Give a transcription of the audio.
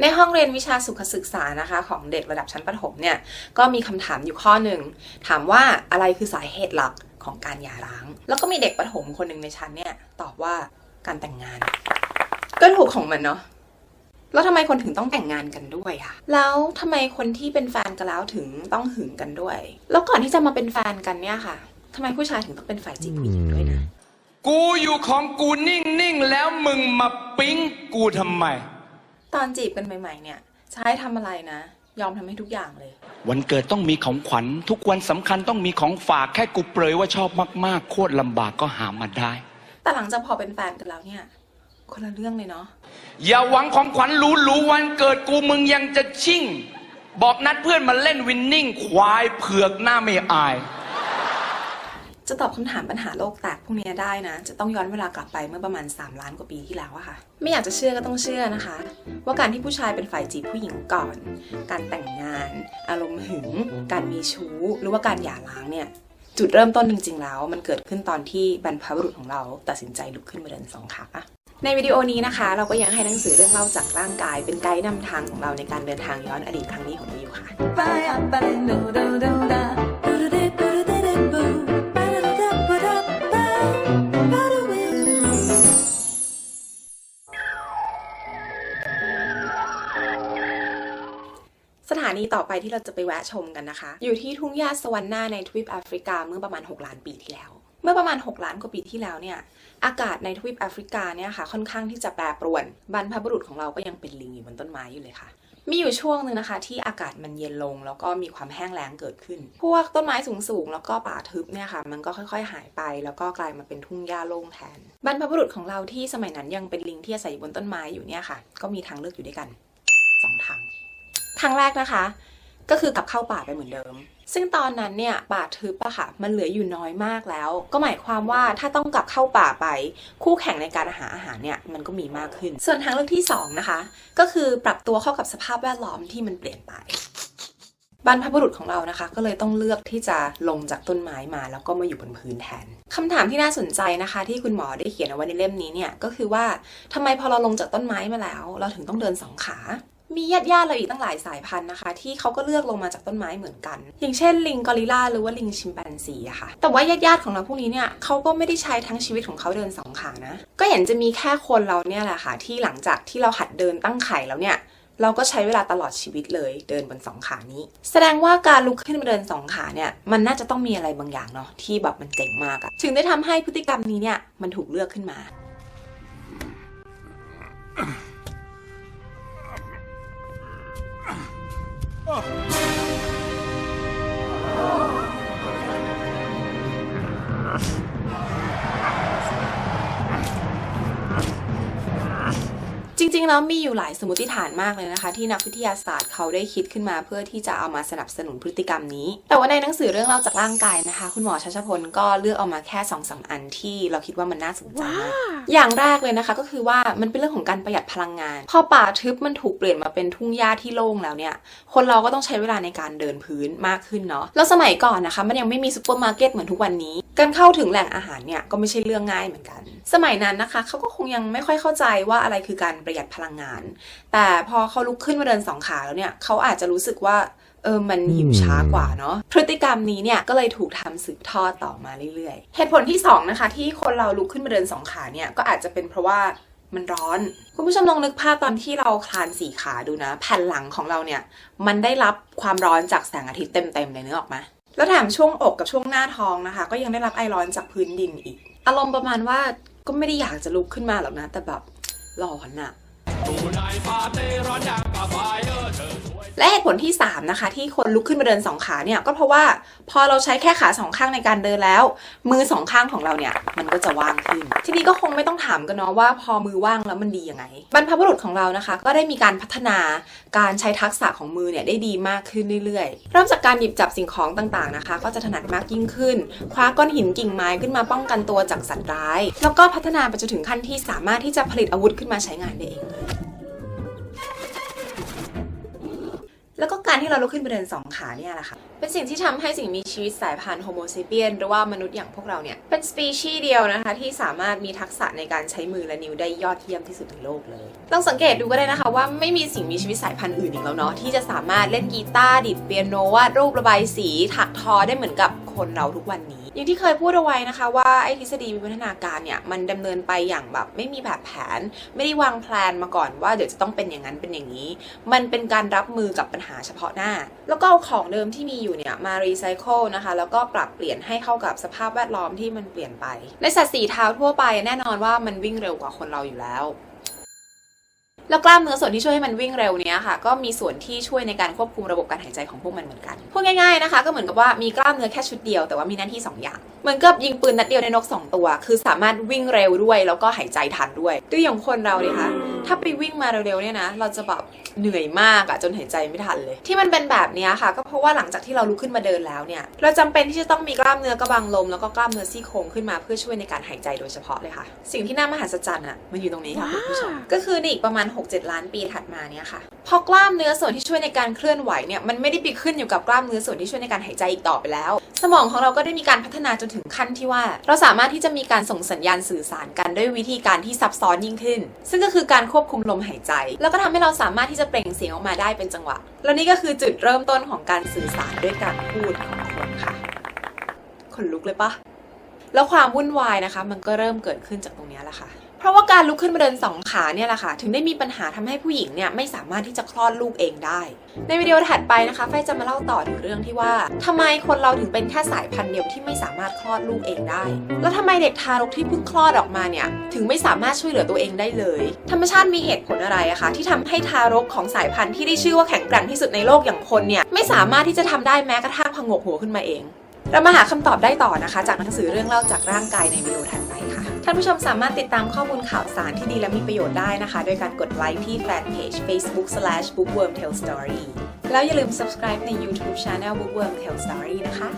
ในห้องเรียนวิชาสุขศึกษานะคะ ของเด็กระดับชั้นประถมเนี่ยก็มีคำถามอยู่ข้อหนึ่ง ถามว่าอะไรคือสาเหตุหลักของการหย่าร้าง แล้วก็มีเด็กประถมคนหนึ่งในชั้นเนี่ยตอบว่าการแต่งงาน ก็ถูกของมันเนาะแล้วทำไมคนถึงต้องแต่งงานกันด้วยอะแล้วทำไมคนที่เป็นแฟนกันแล้วถึงต้องหึงกันด้วย แล้วก่อนที่จะมาเป็นแฟนกันเนี่ยค่ะทำไมผู้ชายถึงต้องเป็นฝ่ายจีบผู้หญิงด้วยนะ กูอยู่ของกูนิ่งๆแล้วมึงมาปิ๊งกูทำไม ตอนจีบกันใหม่ ๆ เนี่ยจะให้ทำอะไรนะ ยอมทำให้ทุกอย่างเลย วันเกิดต้องมีของขวัญ ทุกวันสำคัญต้องมีของฝากแค่กูเปรยว่าชอบมากๆ โคตรลำบากก็หามาได้ แต่หลังจากพอเป็นแฟนกันแล้วเนี่ย คนละเรื่องเลยเนาะอย่าหวังของขวัญหรูๆวันเกิดกูมึงยังจะชิ่ง บอกนัดเพื่อนมาเล่นวินนิ่งควายเผือกหน้าไม่อาย จะตอบคำถามปัญหาโลกแตกพวกนี้ได้นะ จะต้องย้อนเวลากลับไปเมื่อประมาณ 3 ล้านกว่าปีที่แล้วอะค่ะ ไม่อยากจะเชื่อก็ต้องเชื่อนะคะ ว่าการที่ผู้ชายเป็นฝ่ายจีบผู้หญิงก่อน การแต่งงาน อารมณ์หึง การมีชู้ หรือว่าการหย่าร้างเนี่ยจุดเริ่มต้นจริงๆแล้ว มันเกิดขึ้นตอนที่บรรพบุรุษของเราตัดสินใจลุกขึ้นมาเดินสองขาในวิดีโอนี้นะคะ เราก็ยังให้หนังสือเรื่องเล่าจากร่างกาย เป็นไกด์นำทางของเราในการเดินทางย้อนอดีตครั้งนี้ของเราอยู่ค่ะ อไปที่เราจะไปแวะชมกันนะคะ อยู่ที่ทุ่งหญ้าสวรรค์นาในทวีปแอฟริกาเมื่อประมาณ 6 ล้านปีที่แล้ว เมื่อประมาณ 6 ล้านกว่าปีที่แล้วเนี่ยอากาศในทวีปแอฟริกาเนี่ยค่ะค่อนข้างที่จะแปรปรวนบรรพบุรุษของเราก็ยังเป็นลิงอยู่บนต้นไม้อยู่เลยค่ะมีอยู่ช่วงหนึ่งนะคะ ที่อากาศมันเย็นลง แล้วก็มีความแห้งแล้งเกิดขึ้น พวกต้นไม้สูงๆ แล้วก็ป่าทึบเนี่ยค่ะ มันก็ค่อยๆ หายไป แล้วก็กลายมาเป็นทุ่งหญ้าโล่งแทน บรรพบุรุษของเราที่สมัยนั้นยังเป็นลิงที่อาศัยอยู่บนต้นไม้อยู่เนี่ยค่ะ ก็มีทางเลือกอยู่ด้วยกันสองทางทางแรกนะคะ ก็คือกลับเข้าป่าไปเหมือนเดิม ซึ่งตอนนั้นเนี่ยป่าทึบอะค่ะ มันเหลืออยู่น้อยมากแล้ว ก็หมายความว่าถ้าต้องกลับเข้าป่าไป คู่แข่งในการหาอาหารเนี่ยมันก็มีมากขึ้น ส่วนทางเลือกที่สองนะคะ ก็คือปรับตัวเข้ากับสภาพแวดล้อมที่มันเปลี่ยนไปบรรพบุรุษของเรานะคะ ก็เลยต้องเลือกที่จะลงจากต้นไม้มา แล้วก็มาอยู่บนพื้นแทนคำถามที่น่าสนใจนะคะ ที่คุณหมอได้เขียนเอาไว้ในเล่มนี้เนี่ยก็คือว่าทำไมพอเราลงจากต้นไม้มาแล้ว เราถึงต้องเดินสองขา มีญาติญาติเราอีกตั้งหลายสายพันธุ์นะคะ ที่เขาก็เลือกลงมาจากต้นไม้เหมือนกัน อย่างเช่นลิงกอริลลาหรือว่าลิงชิมแปนซีอะค่ะ แต่ว่าญาติญาติของเราพวกนี้เนี่ยเขาก็ไม่ได้ใช้ทั้งชีวิตของเขาเดินสองขานะ ก็เห็นจะมีแค่คนเราเนี่ยแหละค่ะ ที่หลังจากที่เราหัดเดินตั้งไข่แล้วเนี่ยเราก็ใช้เวลาตลอดชีวิตเลยเดินบนสองขานี้ แสดงว่าการลุกขึ้นมาเดินสองขาเนี่ยมันน่าจะต้องมีอะไรบางอย่างเนาะที่แบบมันเจ๋งมากอะถึงได้ทำให้พฤติกรรมนี้เนี่ยมันถูกเลือกขึ้นมา ริงๆแล้วมีอยู่หลายสมมติฐานมากเลยนะคะ ที่นักวิทยาศาสตร์เขาได้คิดขึ้นมาเพื่อที่จะเอามาสนับสนุนพฤติกรรมนี้ แต่ว่าในหนังสือเรื่องเล่าจากร่างกายนะคะ คุณหมอชัชพลก็เลือกเอามาแค่2อสอันที่เราคิดว่ามันน่าสนใจมากอย่างแรกเลยนะคะก็คือว่ามันเป็นเรื่องของการประหยัดพลังงาน พอป่าทึบมันถูกเปลี่ยนมาเป็นทุ่งหญ้าที่โล่งแล้วเนี่ย คนเราก็ต้องใช้เวลาในการเดินพื้นมากขึ้นเนาะแล้วสมัยก่อนนะคะ มันยังไม่มีซูเปอร์มาร์เก็ตเหมือนทุกวันนี้ การเข้าถึงแหล่งอาหารเนี่ยก็ไม่ใช่เรื่องง่ายเหมือนกัน สมัยนั้นนะคะเขาก็คงยังไม่ค่อยเข้าใจว่าอะไรคือการประหยัดพลังงาน แต่พอเขาลุกขึ้นมาเดินสองขาแล้วเนี่ยเขาอาจจะรู้สึกว่าเออ มันหิวช้ากว่าเนาะ พฤติกรรมนี้เนี่ย ก็เลยถูกทำสืบทอดต่อมาเรื่อยๆ เหตุผลที่สองนะคะ ที่คนเราลุกขึ้นมาเดินสองขาเนี่ย ก็อาจจะเป็นเพราะว่ามันร้อน คุณผู้ชมลองนึกภาพตอนที่เราคลานสี่ขาดูนะ แผ่นหลังของเราเนี่ย มันได้รับความร้อนจากแสงอาทิตย์เต็มๆเลยนึกออกไหมแล้วแถมช่วงอกกับช่วงหน้าท้องนะคะ ก็ยังได้รับไอร้อนจากพื้นดินอีก อารมณ์ประมาณว่าก็ไม่ได้อยากจะลุกขึ้นมาหรอกนะ แต่แบบร้อนอะ และเหตุผลที่ 3 นะคะ ที่คนลุกขึ้นมาเดินสองขาเนี่ย ก็เพราะว่าพอเราใช้แค่ขาสองข้างในการเดินแล้ว มือสองข้างของเราเนี่ย มันก็จะว่างขึ้น ทีนี้ก็คงไม่ต้องถามกันเนาะว่าพอมือว่างแล้วมันดียังไง บรรพบุรุษของเรานะคะ ก็ได้มีการพัฒนาการใช้ทักษะของมือเนี่ยได้ดีมากขึ้นเรื่อยๆ เริ่มจากการหยิบจับสิ่งของต่างๆนะคะ ก็จะถนัดมากยิ่งขึ้น คว้าก้อนหินกิ่งไม้ขึ้นมาป้องกันตัวจากสัตว์ร้าย แล้วก็พัฒนาไปจนถึงขั้นที่สามารถที่จะผลิตอาวุธขึ้นมาใช้งานได้เองเลย แล้วก็การที่เราลุกขึ้นไปเดินสองขาเนี่ยแหละค่ะ เป็นสิ่งที่ทำให้สิ่งมีชีวิตสายพันธุ์โฮโมเซเปียนหรือว่ามนุษย์อย่างพวกเราเนี่ย เป็นสปีชีส์เดียวนะคะ ที่สามารถมีทักษะในการใช้มือและนิ้วได้ยอดเยี่ยมที่สุดในโลกเลยลองสังเกตดูก็ได้นะคะว่าไม่มีสิ่งมีชีวิตสายพันธุ์อื่นอีกแล้วเนาะที่จะสามารถเล่นกีตาร์ดิดเปียโนวาดรูประบายสีถักทอได้เหมือนกับคนเราทุกวันนี้ อย่างที่เคยพูดเอาไว้นะคะว่าไอ้ทฤษฎีวิวัฒนาการเนี่ยมันดำเนินไปอย่างแบบไม่มีแบบแผน ไม่ได้วางแผนมาก่อนว่าเดี๋ยวจะต้องเป็นอย่างนั้นเป็นอย่างนี้ มันเป็นการรับมือกับปัญหาเฉพาะหน้า แล้วก็เอาของเดิมที่มีอยู่เนี่ยมารีไซเคิลนะคะแล้วก็ปรับเปลี่ยนให้เข้ากับสภาพแวดล้อมที่มันเปลี่ยนไป ในสัตว์สีเท้าทั่วไปแน่นอนว่ามันวิ่งเร็วกว่าคนเราอยู่แล้ว แล้วกล้ามเนื้อส่วนที่ช่วยให้มันวิ่งเร็วเนี้ยค่ะ ก็มีส่วนที่ช่วยในการควบคุมระบบการหายใจของพวกมันเหมือนกันพูดง่ายๆนะคะ ก็เหมือนกับว่ามีกล้ามเนื้อแค่ชุดเดียวแต่ว่ามีหน้าที่สองอย่าง เหมือนกับยิงปืนนัดเดียวในนกสองตัว คือสามารถวิ่งเร็วด้วย แล้วก็หายใจทันด้วยตัวอย่างคนเราเลยคะถ้าไปวิ่งมาเร็วๆเนี่ยนะเราจะแบบเหนื่อยมากอะจนหายใจไม่ทันเลย ที่มันเป็นแบบเนี้ยค่ะ ก็เพราะว่าหลังจากที่เราลุกขึ้นมาเดินแล้วเนี่ยเราจำเป็นที่จะต้องมีกล้ามเนื้อกระบังลมแล้วก็กล้ามเนื้อซี่โครงขึ้นมาเพื่อช่วยในการหายใจโดยเฉพาะเลยค่ะ สิ่งที่น่ามหัศจรรย์อะมันอยู่ตรงนี้ค่ะคุณผู้ชมก็คือในอีกประมาณ6-7 ล้านปีถัดมาเนี่ยค่ะพอกล้ามเนื้อส่วนที่ช่วยในการเคลื่อนไหวเนี่ยมันไม่ได้ไปขึ้นอยู่กับกล้ามเนื้อส่วนที่ช่วยในการหายใจอีกต่อไปแล้ว สมองของเราก็ได้มีการพัฒนาจนถึงขั้นที่ว่า เราสามารถที่จะมีการส่งสัญญาณสื่อสารกันด้วยวิธีการที่ซับซ้อนยิ่งขึ้น ซึ่งก็คือการควบคุมลมหายใจ แล้วก็ทำให้เราสามารถที่จะเปล่งเสียงออกมาได้เป็นจังหวะ แล้วนี่ก็คือจุดเริ่มต้นของการสื่อสารด้วยการพูดของคนค่ะขนลุกเลยปะแล้วความวุ่นวายนะคะ มันก็เริ่มเกิดขึ้นจากตรงนี้แหละค่ะ เพราะว่าการลุกขึ้นมาเดินสองขาเนี่ยแหละค่ะ ถึงได้มีปัญหาทำให้ผู้หญิงเนี่ยไม่สามารถที่จะคลอดลูกเองได้ ในวิดีโอถัดไปนะคะไฟจะมาเล่าต่อถึงเรื่องที่ว่าทำไมคนเราถึงเป็นแค่สายพันธุ์เดียวที่ไม่สามารถคลอดลูกเองได้ แล้วทำไมเด็กทารกที่เพิ่งคลอดออกมาเนี่ยถึงไม่สามารถช่วยเหลือตัวเองได้เลย ธรรมชาติมีเหตุผลอะไรอะคะที่ทำให้ทารกของสายพันธุ์ที่ได้ชื่อว่าแข็งแกร่งที่สุดในโลกอย่างคนเนี่ยไม่สามารถที่จะทำได้แม้กระทั่งพงกหัวขึ้นมาเองเรามาหาคำตอบได้ต่อนะคะ จากหนังสือเรื่องเล่าจากร่างกายในวิดีโอถัดไปค่ะ ท่านผู้ชมสามารถติดตามข้อมูลข่าวสารที่ดีและมีประโยชน์ได้นะคะ โดยการกดไลค์ที่แฟนเพจ facebook slash bookworm tell story แล้วอย่าลืม subscribe ใน YouTube Channel bookworm tell story นะคะ